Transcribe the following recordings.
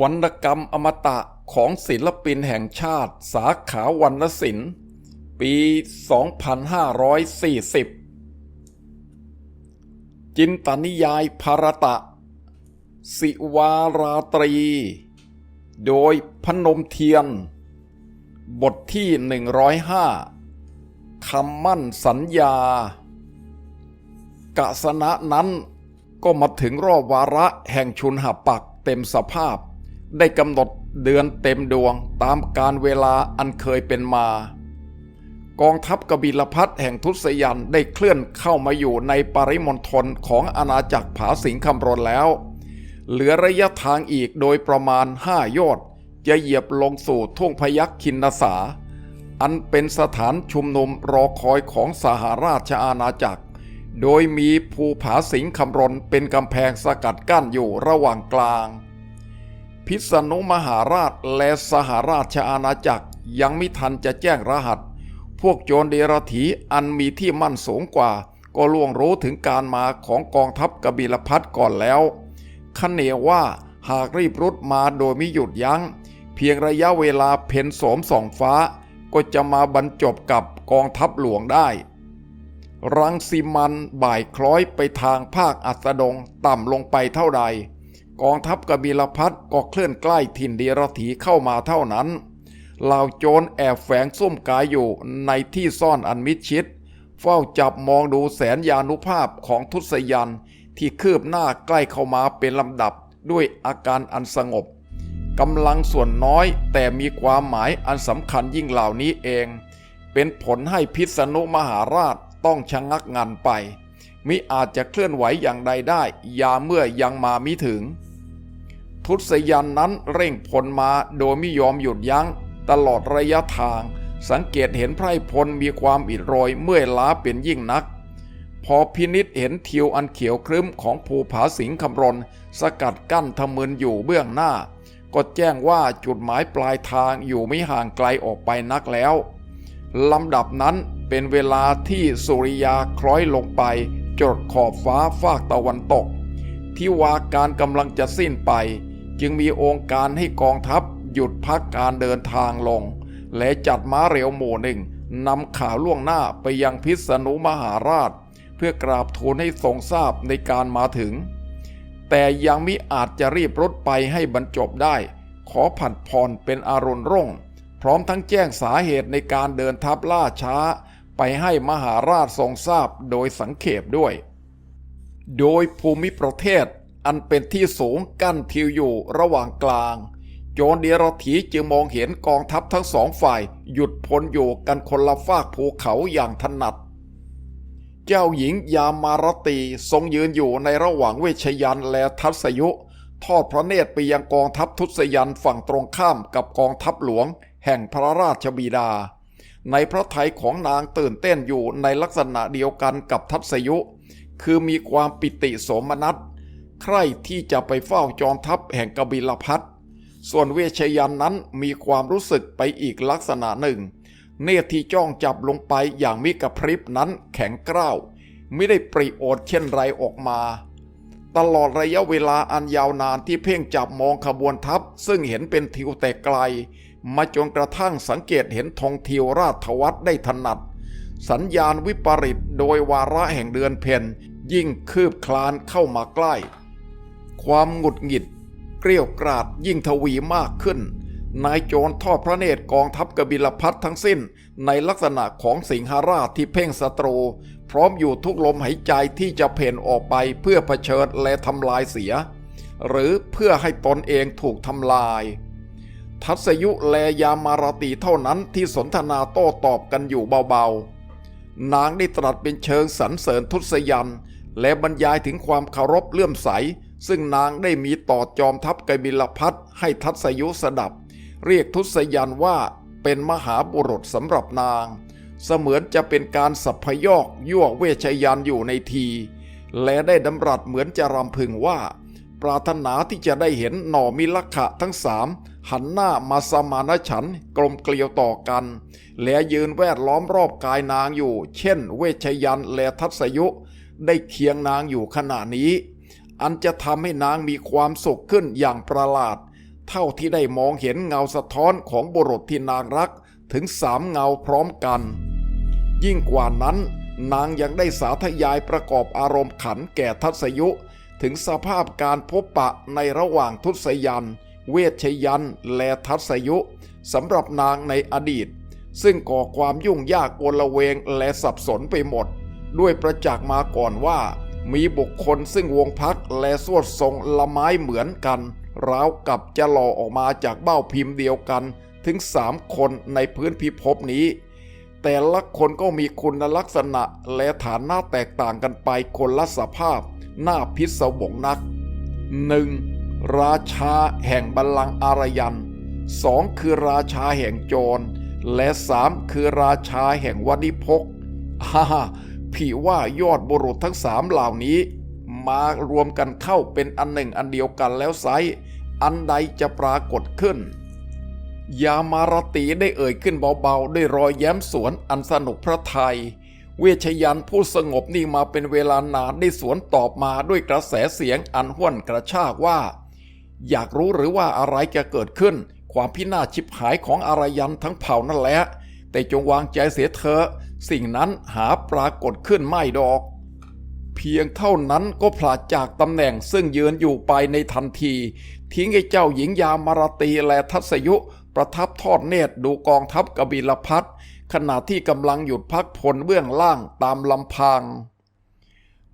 วรรณกรรมอมตะของศิลปินแห่งชาติ สาขาวรรณศิลป์ ปี 2540 จินตนิยายภารตะ สิวาราตรี โดยพนมเทียน บทที่ 105คำมั่นสัญญากะสนะนั้นก็มาถึงรอบวาระแห่งชุนหปักเต็มสภาพ ได้กำหนดเดือนเต็มดวงตามการเวลาอันเคยเป็นมา กองทัพกบิลพัทแห่งทุสยันได้เคลื่อนเข้ามาอยู่ในปริมณฑลของอาณาจักรผาสิงคำรนแล้ว เหลือระยะทางอีกโดยประมาณห้าโยชน์จะเหยียบลงสู่ทุ่งพยัคฆ์คินนสา อันเป็นสถานชุมนุมรอคอยของสหราชอาณาจักร โดยมีภูผาสิงคำรนเป็นกำแพงสกัดกั้นอยู่ระหว่างกลาง พิษณุมหาราชและสหราชอาณาจักรยังไม่ทันจะแจ้งรหัส พวกโจรเดรถีอันมีที่มั่นสูงกว่า ก็ล่วงรู้ถึงการมาของกองทัพกบิลพัทก่อนแล้วคเนว่าหากรีบรุดมาโดยไม่หยุดยัง้ง เพียงระยะเวลาเพ่นโสมส่องฟ้า ก็จะมาบรรจบกับกองทัพหลวงได้ รังสีมันบ่ายคล้อยไปทางภาคอัสดงต่ำลงไปเท่าใด กองทัพกบิลพัทก็เคลื่อนใกล้ถิ่นดีรถีเข้ามาเท่านั้นเหล่าโจรแอบแฝงซุ่มกายอยู่ในที่ซ่อนอันมิดชิด เฝ้าจับมองดูแสนยานุภาพของทุสยันที่คืบหน้าใกล้เข้ามาเป็นลำดับด้วยอาการอันสงบกำลังส่วนน้อยแต่มีความหมายอันสำคัญยิ่งเหล่านี้เอง เป็นผลให้พิษณุมหาราชต้องชะงักงันไปมิอาจจะเคลื่อนไหวอย่างใดได้ ยาเมื่อยังมามิถึง ทุสยันนั้นเร่งพลมาโดยไม่ยอมหยุดยัง้ง ตลอดระยะทาง สังเกตเห็นไพรพลมีความอิดโรยเมื่อยล้าเป็นยิ่งนัก พอพินิษเห็นทิวอันเขียวครึ้มของภูผาสิงคำรนสกัดกั้นทมึนอยู่เบื้องหน้า ก็แจ้งว่าจุดหมายปลายทางอยู่ไม่ห่างไกลออกไปนักแล้วลำดับนั้นเป็นเวลาที่สุริยาคล้อยลงไป จดขอบฟ้าฟากตะวันตก ที่วาการกำลังจะสิ้นไป จึงมีองค์การให้กองทัพหยุดพักการเดินทางลง และจัดม้าเร็วหมู่หนึ่งนำข่าวล่วงหน้าไปยังพิษณุมหาราช เพื่อกราบทูลให้ทรงทราบในการมาถึง แต่ยังมิอาจจะรีบรถไปให้บรรจบได้ ขอผัดผ่อนเป็นอารมณ์ร่ง พร้อมทั้งแจ้งสาเหตุในการเดินทัพล่าช้า ไปให้มหาราชทรงทราบโดยสังเขปด้วย โดยภูมิประเทศ อันเป็นที่สูงกั้นทิวอยู่ระหว่างกลาง โจรเดียรถีจึงมองเห็นกองทัพทั้งสองฝ่าย หยุดพลอยู่กันคนละฝากภูเขาอย่างถนัด เจ้าหญิงยามารตีทรงยืนอยู่ในระหว่างเวชยันและทัศยุ ทอดพระเนตรไปยังกองทัพทุสยันฝั่งตรงข้ามกับกองทัพหลวง แห่งพระราชบิดา ในพระทัยของนางตื่นเต้นอยู่ในลักษณะเดียวกันกับทัศยุ คือมีความปิติโสมนัส ใคร่ที่จะไปเฝ้าจอมทัพแห่งกบิลพัทส่วนเวชยันนั้นมีความรู้สึกไปอีกลักษณะหนึ่ง เนตรที่จ้องจับลงไปอย่างมิกระพริบนั้นแข็งกร้าวไม่ได้ปริโอดเช่นไรออกมา ตลอดระยะเวลาอันยาวนานที่เพ่งจับมองขบวนทัพ ซึ่งเห็นเป็นทิวแต่ไกล มาจนกระทั่งสังเกตเห็นธงทิวราชวัตรได้ถนัด สัญญาณวิปริตโดยวาระแห่งเดือนเพนยิ่งคืบคลานเข้ามาใกล้ ความหงุดหงิด เกลี้ยวกราดยิ่งทวีมากขึ้น นายโจรทอดพระเนตรกองทัพกบิลพัททั้งสิ้น ในลักษณะของสิงหราชที่เพ่งศัตรู พร้อมอยู่ทุกลมหายใจที่จะเพ่นออกไปเพื่อเผชิญและทำลายเสีย หรือเพื่อให้ตนเองถูกทำลายทัศยุแลยามาราตีเท่านั้นที่สนทนาโต้ตอบกันอยู่เบาๆ นางได้ตรัสเป็นเชิงสรรเสริญทุสยัน และบรรยายถึงความเคารพเลื่อมใส ซึ่งนางได้มีต่อจอมทัพกบิลพัทให้ทัศยุสดับ เรียกทุสยันว่าเป็นมหาบุรุษสำหรับนาง เสมือนจะเป็นการสัพยอกยั่วเวชยันอยู่ในที และได้ดำรัสเหมือนจะรำพึงว่า ปรารถนาที่จะได้เห็นหน่อมิลขะทั้งสามหันหน้ามาสมานฉันท์กลมเกลียวต่อกัน และยืนแวดล้อมรอบกายนางอยู่ เช่น เวชยันและทัศยุ ได้เคียงนางอยู่ขณะนี้ อันจะทำให้นางมีความสุขขึ้นอย่างประหลาด เท่าที่ได้มองเห็นเงาสะท้อนของบุรุษที่นางรักถึงสามเงาพร้อมกัน ยิ่งกว่านั้น นางยังได้สาธยายประกอบอารมณ์ขันแก่ทัศยุ ถึงสภาพการพบปะในระหว่างทุศยัน เวชยันและทัศยุสำหรับนางในอดีต ซึ่งก่อความยุ่งยากโอลเวงและสับสนไปหมด ด้วยประจักษ์มาก่อนว่า มีบุคคลซึ่งวงพักและสวดทรงละไม้เหมือนกันราวกับจะหล่อออกมาจากเบ้าพิมพ์เดียวกันถึงสามคนในพื้นพิภพนี้ แต่ละคนก็มีคุณลักษณะและฐานะแตกต่างกันไปคนละสภาพ หน้าพิศวงนัก 1. ราชาแห่งบัลลังก์อารยันสองคือราชาแห่งโจร และสามคือราชาแห่งวดิพกฮ่า พี่ว่ายอดบุรุษทั้งสามเหล่านี้ มารวมกันเข้าเป็นอันหนึ่งอันเดียวกันแล้วไซอันใดจะปรากฏขึ้น ยามารตีได้เอ่ยขึ้นเบาๆ ด้วยรอยแย้มสวนอันสนุกพระไทย เวชยันผู้สงบนิ่มาเป็นเวลานานได้สวนตอบมาด้วยกระแสเสียงอันห้วนกระชากว่า อยากรู้หรือว่าอะไรจะเกิดขึ้น ความพินาศชิบหายของอารยันทั้งเผ่านั่นแหละแต่จงวางใจเสียเถอะ สิ่งนั้นหาปรากฏขึ้นไม่ดอก เพียงเท่านั้นก็ผลาดจากตำแหน่งซึ่งยืนอยู่ไปในทันที ทิ้งไอ้เจ้าหญิงยามารตีและทัศยุ ประทับทอดเนตรดูกองทัพกบิลพัทขณะที่กำลังหยุดพักพลเบื้องล่างตามลำพัง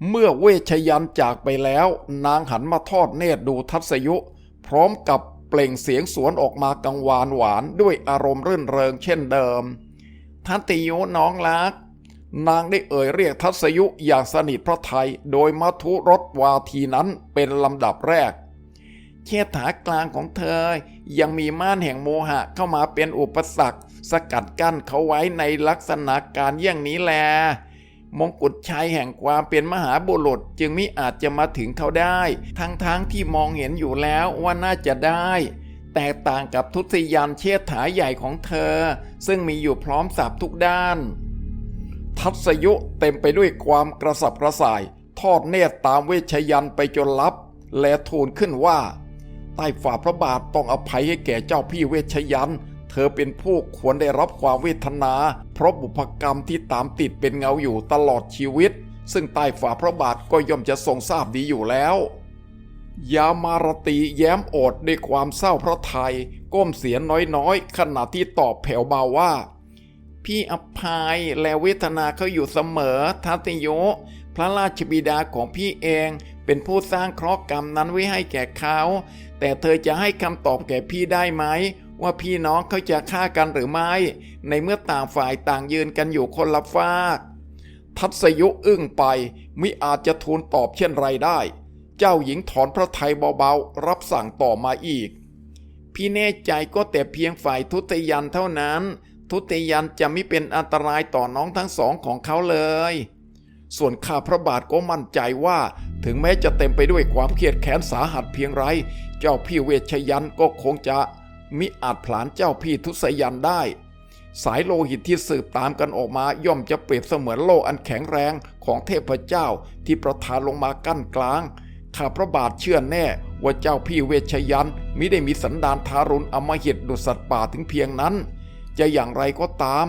เมื่อเวชยันจากไปแล้ว นางหันมาทอดเนตรดูทัศยุ พร้อมกับเปล่งเสียงสวนออกมากังวานหวานด้วยอารมณ์รื่นเริงเช่นเดิม ทัตยุน้องรัก นางได้เอ่ยเรียกทัศยุอย่างสนิทพระไทย โดยมัทุรสวาทีนั้นเป็นลำดับแรกเชษฐากลางของเธอ ยังมีม่านแห่งโมหะเข้ามาเป็นอุปสรรค สกัดกั้นเขาไว้ในลักษณะการเยี่ยงนี้แล มงกุฎชัยแห่งความเป็นมหาบุรุษจึงมิอาจจะมาถึงเขาได้ ทั้งๆทที่มองเห็นอยู่แล้วว่าน่าจะได้ แตกต่างกับทุติยานเชษฐาใหญ่ของเธอ ซึ่งมีอยู่พร้อมสับทุกด้าน ทัศยุเต็มไปด้วยความกระสับกระส่าย ทอดเนตรตามเวชยันไปจนลับ และทูลขึ้นว่า ใต้ฝ่าพระบาทต้องอภัยให้แก่เจ้าพี่เวชยัน เธอเป็นผู้ควรได้รับความเวทนา เพราะบุพกรรมที่ตามติดเป็นเงาอยู่ตลอดชีวิต ซึ่งใต้ฝ่าพระบาทก็ย่อมจะทรงทราบดีอยู่แล้ว ยามารตีแย้มโอดด้วยความเศร้าพระไทย ก้มเสียงน้อยๆ ขณะที่ตอบแผ่วเบาว่า พี่อภัยและเวทนาเขาอยู่เสมอทัตโย พระราชบิดาของพี่เองเป็นผู้สร้างเคราะห์กรรมนั้นไว้ให้แก่เขา แต่เธอจะให้คำตอบแก่พี่ได้ไหม ว่าพี่น้องเขาจะฆ่ากันหรือไม่ ในเมื่อต่างฝ่ายต่างยืนกันอยู่คนละฝาก ทัศยุอึ้งไปมิอาจจะทูลตอบเช่นไรได้ เจ้าหญิงถอนพระทัยเบาๆ รับสั่งต่อมาอีก พี่แน่ใจก็แต่เพียงฝ่ายทุตยันเท่านั้น ทุตยันจะไม่เป็นอันตรายต่อน้องทั้งสองของเขาเลย ส่วนข้าพระบาทก็มั่นใจว่า ถึงแม้จะเต็มไปด้วยความเครียดแค้นสาหัสเพียงไร เจ้าพี่เวชยันก็คงจะมิอาจผลาญเจ้าพี่ทุสยันได้ สายโลหิตที่สืบตามกันออกมาย่อมจะเปรียบเสมือนโลอันแข็งแรงของเทพเจ้าที่ประทานลงมากั้นกลาง ข้าพระบาทเชื่อแน่ว่าเจ้าพี่เวชยันมิได้มีสันดานทารุณอมหิตดุสัตว์ป่าถึงเพียงนั้น จะอย่างไรก็ตาม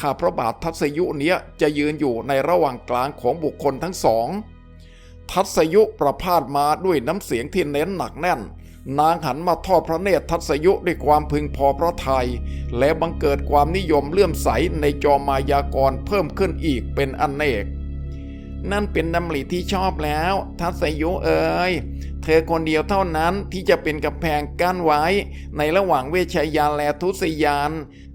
ข้าพระบาททัศยุเนี้ยจะยืนอยู่ในระหว่างกลางของบุคคลทั้งสอง ทัศยุประพาสมาด้วยน้ำเสียงที่เน้นหนักแน่น นางหันมาทอดพระเนตรทัศยุด้วยความพึงพอพระทัยและบังเกิดความนิยมเลื่อมใสในจอมายากรเพิ่มขึ้นอีกเป็นอนเนก นั่นเป็นดำริที่ชอบแล้ว ทัศยุเอ๋ยเธอคนเดียวเท่านั้นที่จะเป็นกำแพงกั้นไว้ ในระหว่างเวชยานและทุสยาน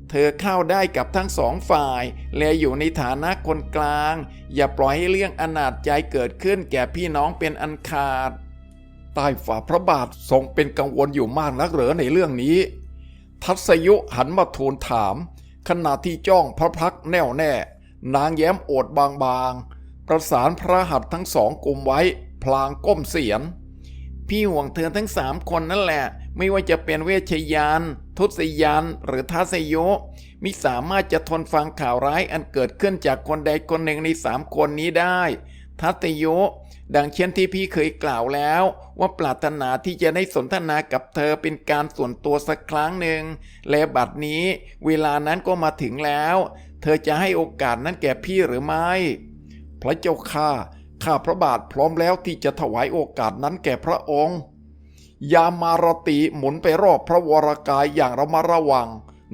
เธอเข้าได้กับทั้งสองฝ่าย และอยู่ในฐานะคนกลาง อย่าปล่อยให้เรื่องอนาจใจเกิดขึ้นแก่พี่น้องเป็นอันขาด ใต้ฝ่าพระบาททรงเป็นกังวลอยู่มากนักเหรอในเรื่องนี้ ทัศยุหันมาทูลถาม ขณะที่จ้องพระพักแน่วแน่ นางแย้มโอดบางๆ ประสานพระหัตถ์ทั้งสองกลุ่มไว้ พลางก้มเสียน พี่ห่วงเธอทั้งสามคนนั่นแหละ ไม่ว่าจะเป็นเวชยาน ทุสยาน หรือทัศยุมิสามารถจะทนฟังข่าวร้ายอันเกิดขึ้นจากคนใดคนหนึ่งในสามคนนี้ได้ ทัตยุดังเช่นที่พี่เคยกล่าวแล้ว ว่าปรารถนาที่จะได้สนทนากับเธอเป็นการส่วนตัวสักครั้งหนึ่ง และบัดนี้ เวลานั้นก็มาถึงแล้ว เธอจะให้โอกาสนั้นแก่พี่หรือไม่ พระเจ้าข้าข้าพระบาทพร้อมแล้วที่จะถวายโอกาสนั้นแก่พระองค์ ยามารติหมุนไปรอบพระวรากายอย่างระมัดระวัง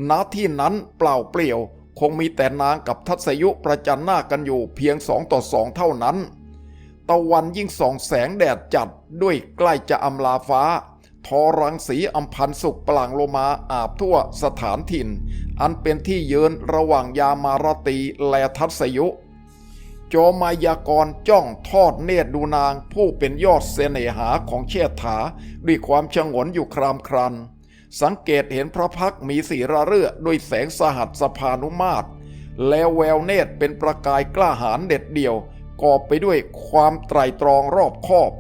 ณที่นั้นเปล่าเปลี่ยว คงมีแต่นางกับทัศยุประจันหน้ากันอยู่เพียงสองต่อสองเท่านั้น ตะวันยิ่งส่องแสงแดดจัดด้วยใกล้จะอำลาฟ้า ทอรังสีอัมพันสุกปลางโลมาอาบทั่วสถานถิ่น อันเป็นที่ยืนระหว่างยามารตีและทัศยุ โจมายากรจ้องทอดเนตรดูนางผู้เป็นยอดเสน่หาของเชษฐา ด้วยความชงนอยู่ครามครัน สังเกตเห็นพระพักมีสีระเรื่อด้วยแสงสหัสสภานุมาตร แล้วแววเนตรเป็นประกายกล้าหาญเด็ดเดี่ยวกอบไปด้วยความไตรตรองรอบคอบ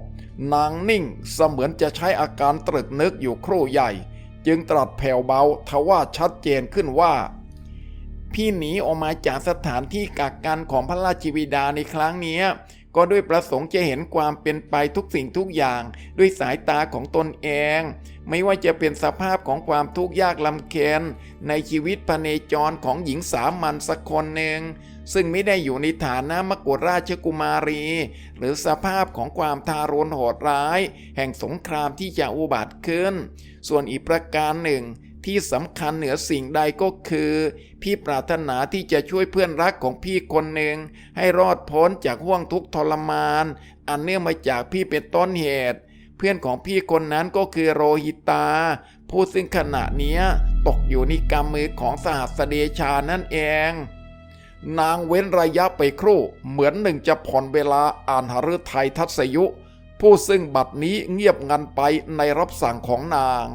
นางนิ่งเสมือนจะใช้อาการตรึกนึกอยู่ครู่ใหญ่ จึงตรัสแผ่วเบาทว่าชัดเจนขึ้นว่า พี่หนีออกมาจากสถานที่กักกันของพระราชบิดาในครั้งนี้ก็ด้วยประสงค์จะเห็นความเป็นไปทุกสิ่งทุกอย่าง ด้วยสายตาของตนเอง ไม่ว่าจะเป็นสภาพของความทุกข์ยากลำเค็ญในชีวิตพเนจรของหญิงสามัญสักคนหนึ่งซึ่งไม่ได้อยู่ในฐานะมกุฎราชกุมารี หรือสภาพของความทารุณโหดร้าย แห่งสงครามที่จะอุบัติขึ้น ส่วนอีกประการหนึ่ง ที่สำคัญเหนือสิ่งใดก็คือ พี่ปรารถนาที่จะช่วยเพื่อนรักของพี่คนหนึ่ง ให้รอดพ้นจากห่วงทุกทรมาน อันเนื่องมาจากพี่เป็นต้นเหตุ เพื่อนของพี่คนนั้นก็คือโรหิตา ผู้ซึ่งขณะนี้ตกอยู่ในกำมือของสหัสเดชานั่นเอง นางเว้นระยะไปครู่ เหมือนหนึ่งจะผ่อนเวลาอ่านหฤทัยทัศยุ ผู้ซึ่งบัดนี้เงียบงันไปในรับสั่งของนาง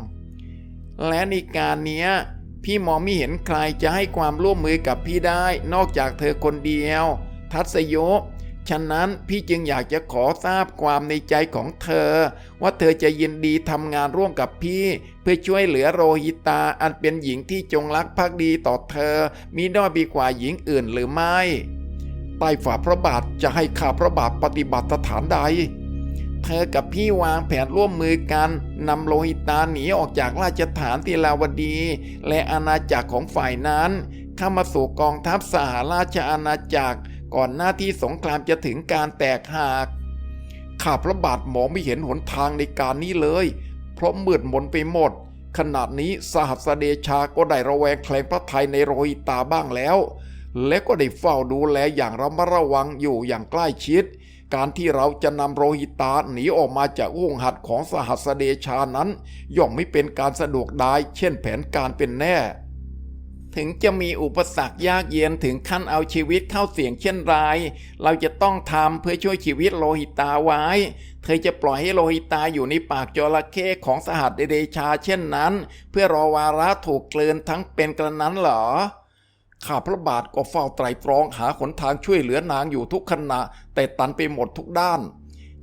และในการเนี้ยพี่มองไม่เห็นใครจะให้ความร่วมมือกับพี่ได้นอกจากเธอคนเดียว ทัศยุฉะนั้นพี่จึงอยากจะขอทราบความในใจของเธอ ว่าเธอจะยินดีทำงานร่วมกับพี่ เพื่อช่วยเหลือโรหิตาอันเป็นหญิงที่จงรักภักดีต่อเธอ มีด้อยบีกว่าหญิงอื่นหรือไม่ใต้ฝ่าพระบาทจะให้ข้าพระบาทปฏิบัติสถานใด เธอกับพี่วางแผนร่วมมือกันนำโลหิตาหนีออกจากราชฐานติลาวดี และอาณาจักรของฝ่ายนั้น เข้ามาสู่กองทัพสหราชอาณาจักร ก่อนหน้าที่สงครามจะถึงการแตกหักข้าพระบาทมองไม่เห็นหนทางในการนี้เลย เพราะมืดมนไปหมด ขนาดนี้สหัสเดชาก็ได้ระแวงแคลงพระไทยในโรหิตาบ้างแล้ว และก็ได้เฝ้าดูแลอย่างระมัดระวังอยู่อย่างใกล้ชิด การที่เราจะนำโรหิตาหนีออกมาจากวงหัดของสหัสเดชานั้น ย่อมไม่เป็นการสะดวกได้เช่นแผนการเป็นแน่ ถึงจะมีอุปสรรคยากเย็นถึงขั้นเอาชีวิตเข้าเสี่ยงเช่นไรเราจะต้องทำเพื่อช่วยชีวิตโลหิตาไว้ เธอจะปล่อยให้โลหิตาอยู่ในปากจระเข้ของสหัสเดชาเช่นนั้น เพื่อรอวาระถูกเกลืนทั้งเป็นกระนั้นเหรอ ข้าพระบาทก็เฝ้าไตรตรองหาหนทางช่วยเหลือนางอยู่ทุกขณะ แต่ตันไปหมดทุกด้าน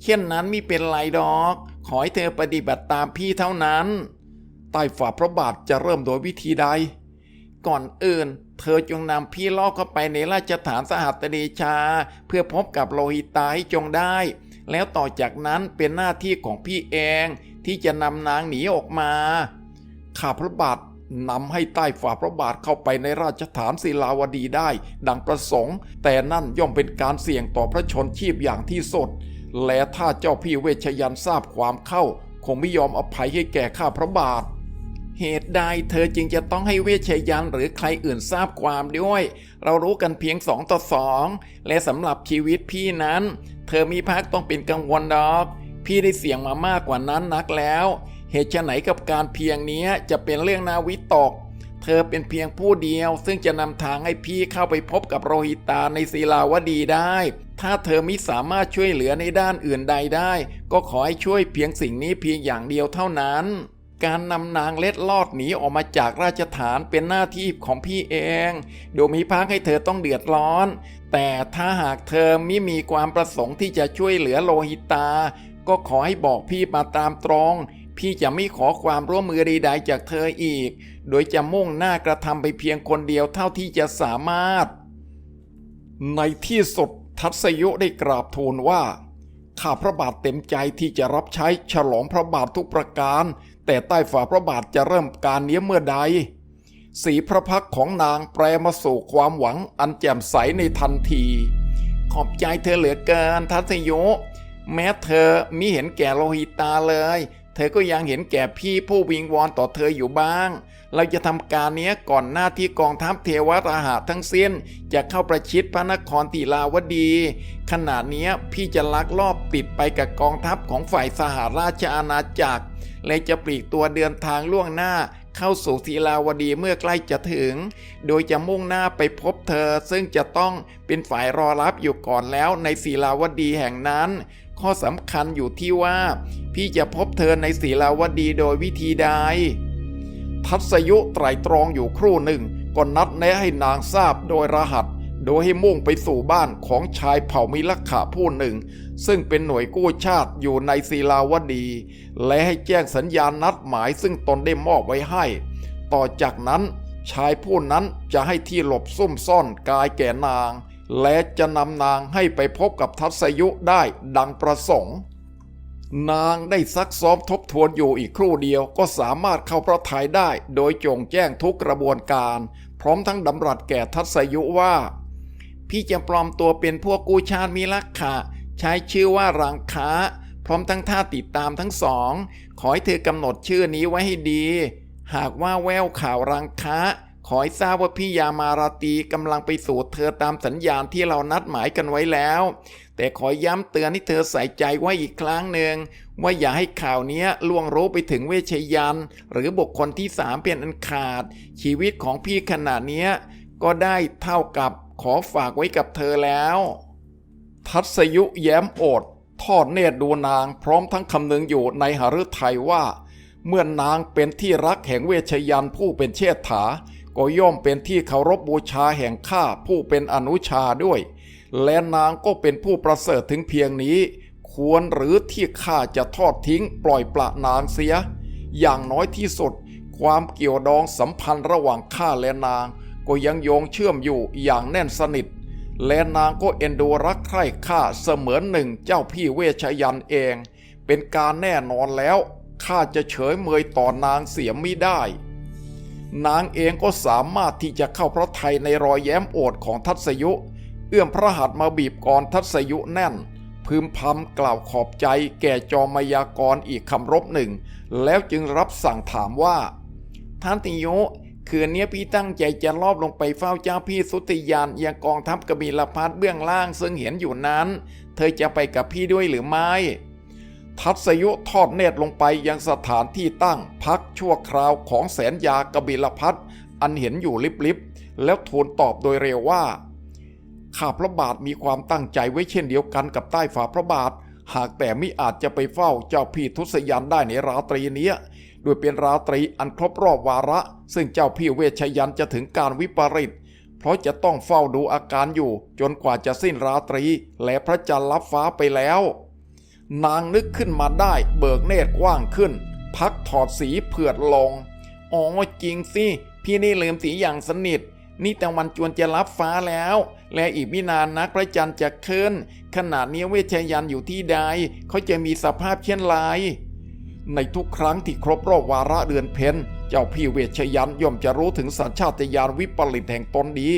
เช่นนั้นม่เป็นไรดอก ขอให้เธอปฏิบัติตามพี่เท่านั้น ใต้ฝ่าพระบาทจะเริ่มโดยวิธีใด ก่อนอื่น เธอจงนำพี่ล่อเข้าไปในราชฐานสหัสเดชา เพื่อพบกับโลหิตาให้จงได้ แล้วต่อจากนั้นเป็นหน้าที่ของพี่เองที่จะนำนางหนีออกมา ข้าพระบาท นำให้ใต้ฝ่าพระบาทเข้าไปในราชฐานศิลาวดีได้ ดังประสงค์ แต่นั่นย่อมเป็นการเสี่ยงต่อพระชนชีพอย่างที่สุดและถ้าเจ้าพี่เวชยันทราบความเข้า คงไม่ยอมอภัยให้แก่ข้าพระบาท เหตุใดเธอจึงจะต้องให้เวชยันหรือใครอื่นทราบความด้วย เรารู้กันเพียงสองต่อสองและสำหรับชีวิตพี่นั้น เธอมีพักต้องเป็นกังวลดอก พี่ได้เสี่ยงมามากกว่านั้นนักแล้ว เหตุไฉนกับการเพียงนี้จะเป็นเรื่องนาวิตก เธอเป็นเพียงผู้เดียว ซึ่งจะนำทางให้พี่เข้าไปพบกับโรหิตาในศิลาวดีได้ ถ้าเธอไมิสามารถช่วยเหลือในด้านอื่นใดได้ ก็ขอให้ช่วยเพียงสิ่งนี้เพียงอย่างเดียวเท่านั้น การนำนางเล็ดลอดหนีออกมาจากราชฐานเป็นหน้าที่ของพี่เองโดยมีพักให้เธอต้องเดือดร้อน แต่ถ้าหากเธอไมิมีความประสงค์ที่จะช่วยเหลือโลหิตา ก็ขอให้บอกพี่มาตามตรง พี่จะไม่ขอความร่วมมือใดๆจากเธออีก โดยจะมุ่งหน้ากระทำไปเพียงคนเดียวเท่าที่จะสามารถ ในที่สุดทัศยุได้กราบทูลว่า ข้าพระบาทเต็มใจที่จะรับใช้ฉลองพระบาททุกประการ แต่ใต้ฝ่าพระบาทจะเริ่มการเนี้ยเมื่อใด สีพระพักของนางแปรมาสู่ความหวังอันแจ่มใสในทันที ขอบใจเธอเหลือเกินทัศยุแม้เธอมิเห็นแก่โลหิตาเลย เธอก็ยังเห็นแก่พี่ผู้วิงวอนต่อเธออยู่บ้าง เราจะทำการเนี้ยก่อนหน้าที่กองทัพเทวราหะทั้งสิ้น จะเข้าประชิดพระนครติลาวดี ขณะเนี้ยพี่จะลักลอบติดไปกับกองทัพของฝ่ายสหราชอาณาจักร และจะปลีกตัวเดินทางล่วงหน้า เข้าสู่ศิลาวดีเมื่อใกล้จะถึง โดยจะมุ่งหน้าไปพบเธอ ซึ่งจะต้องเป็นฝ่ายรอรับอยู่ก่อนแล้วในศิลาวดีแห่งนั้น ข้อสำคัญอยู่ที่ว่า พี่จะพบเธอในศิลาวดีโดยวิธีใด ทัศยุไตรตรองอยู่ครู่หนึ่งก็นัดแนะให้นางทราบโดยรหัส โดยให้มุ่งไปสู่บ้านของชายเผ่ามิลักขะผู้หนึ่ง ซึ่งเป็นหน่วยกู้ชาติอยู่ในศิลาวดี และให้แจ้งสัญญาณนัดหมายซึ่งตนได้มอบไว้ให้ ต่อจากนั้นชายผู้นั้นจะให้ที่หลบซุ่มซ่อนกายแก่นาง และจะนำนางให้ไปพบกับทัศยุได้ดังประสงค์ นางได้ซักซ้อมทบทวนอยู่อีกครู่เดียวก็สามารถเข้าพระทัยได้ โดยจงแจ้งทุกกระบวนการ พร้อมทั้งดำรัสแก่ทัศยุว่า พี่จะปลอมตัวเป็นพวกกูชาติมีลักขะใช้ชื่อว่ารังค้าพร้อมทั้งท่าติดตามทั้งสอง ขอให้เธอกำหนดชื่อนี้ไว้ให้ดี หากว่าแววข่าวรังค้าขอให้ทราบว่าพี่ยามาราตีกำลังไปสู่เธอตามสัญญาณที่เรานัดหมายกันไว้แล้ว แต่ขอย้ำเตือนให้เธอใส่ใจไว้อีกครั้งหนึ่งว่าอย่าให้ข่าวนี้ล่วงรู้ไปถึงเวชยัน หรือบุคคลที่สามเป็นอันขาด ชีวิตของพี่ขนาดนี้ก็ได้เท่ากับ ขอฝากไว้กับเธอแล้ว ทัศยุแย้มโอด ทอดเนตรดูนางพร้อมทั้งคำนึงอยู่ในหฤทัยว่า เมื่อนนางเป็นที่รักแห่งเวชยันผู้เป็นเชษฐา ก็ย่อมเป็นที่เคารพบูชาแห่งข้าผู้เป็นอนุชาด้วย และนางก็เป็นผู้ประเสริฐถึงเพียงนี้ ควรหรือที่ข้าจะทอดทิ้งปล่อยปละนางเสีย อย่างน้อยที่สุด ความเกี่ยวดองสัมพันธ์ระหว่างข้าและนาง ก็ยังโยงเชื่อมอยู่อย่างแน่นสนิท และนางก็เอ็นดูรักใคร่ข้าเสมือนหนึ่งเจ้าพี่เวชยันเอง เป็นการแน่นอนแล้วข้าจะเฉยเมยต่อนางเสียไม่ได้ นางเองก็สามารถที่จะเข้าพระไทยในรอยแย้มโอดของทัศยุ เอื้อมพระหัตถ์มาบีบกรทัศยุแน่น พึมพำกล่าวขอบใจแก่จอมายากรอีกคำรบหนึ่ง แล้วจึงรับสั่งถามว่าท่านติโย คืนนี้พี่ตั้งใจจะลอบลงไปเฝ้าเจ้าพี่สุติยานยังกองทัพกบิลพัทเบื้องล่างซึ่งเห็นอยู่นั้น เธอจะไปกับพี่ด้วยหรือไม่ ทัศยุทอดเนตรลงไปยังสถานที่ตั้งพักชั่วคราวของแสนยากบิลพัทอันเห็นอยู่ลิบๆแล้วทูลตอบโดยเร็วว่า ข้าพระบาทมีความตั้งใจไว้เช่นเดียวกันกับใต้ฝ่าพระบาท หากแต่ไมิอาจจะไปเฝ้าเจ้าพี่ทุสยันได้ในราตรีนี้ ยโดยเป็นราตรีอันครบรอบวาระ ซึ่งเจ้าพี่เวชยันจะถึงการวิปริตเพราะจะต้องเฝ้าดูอาการอยู่ จนกว่าจะสิ้นราตรี และพระจันทร์ลับฟ้าไปแล้ว นางนึกขึ้นมาได้เบิกเนตรกว้างขึ้น พักถอดสีเผือดลงอ๋อจริงสิ พี่นี่ลืมสีอย่างสนิท นี่แต่วันจวนจะรับฟ้าแล้ว และอีกไม่นานนักพระจันทร์จะขึ้นขนาดนี้เวชยันอยู่ที่ใดเขาจะมีสภาพเช่นไร ในทุกครั้งที่ครบรอบวาระเดือนเพ็ญเจ้าพี่เวชยันย่อมจะรู้ถึงสัญชาตญาณวิปริตแห่งตนดี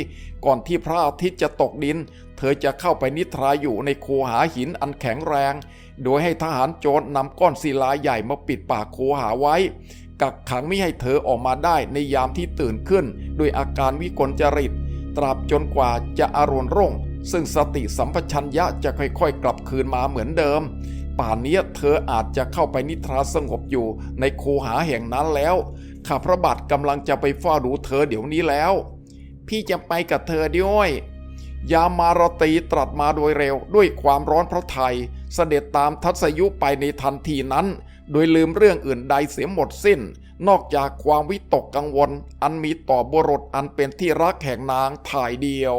ก่อนที่พระอาทิตย์จะตกดิน เธอจะเข้าไปนิทราอยู่ในคูหาหินอันแข็งแรง โดยให้ทหารโจรนำก้อนศิลาใหญ่มาปิดปากคูหาไว้ กักขังไม่ให้เธอออกมาได้ในยามที่ตื่นขึ้น ด้วยอาการวิกลจริต ตราบจนกว่าจะอารุณรุ่งซึ่งสติสัมปชัญญะจะค่อยๆ กลับคืนมาเหมือนเดิม ป่านนี้เธออาจจะเข้าไปนิทราสงบอยู่ในคูหาแห่งนั้นแล้ว ข้าพระบาทกำลังจะไปเฝ้าดูเธอเดี๋ยวนี้แล้ว พี่จะไปกับเธอด้วย ยามารตีตรัสมาโดยเร็วด้วยความร้อนพระไทย เสด็จตามทัศยุไปในทันทีนั้น โดยลืมเรื่องอื่นใดเสียหมดสิ้น นอกจากความวิตกกังวล อันมีต่อบุรุษอันเป็นที่รักแห่งนางถ่ายเดียว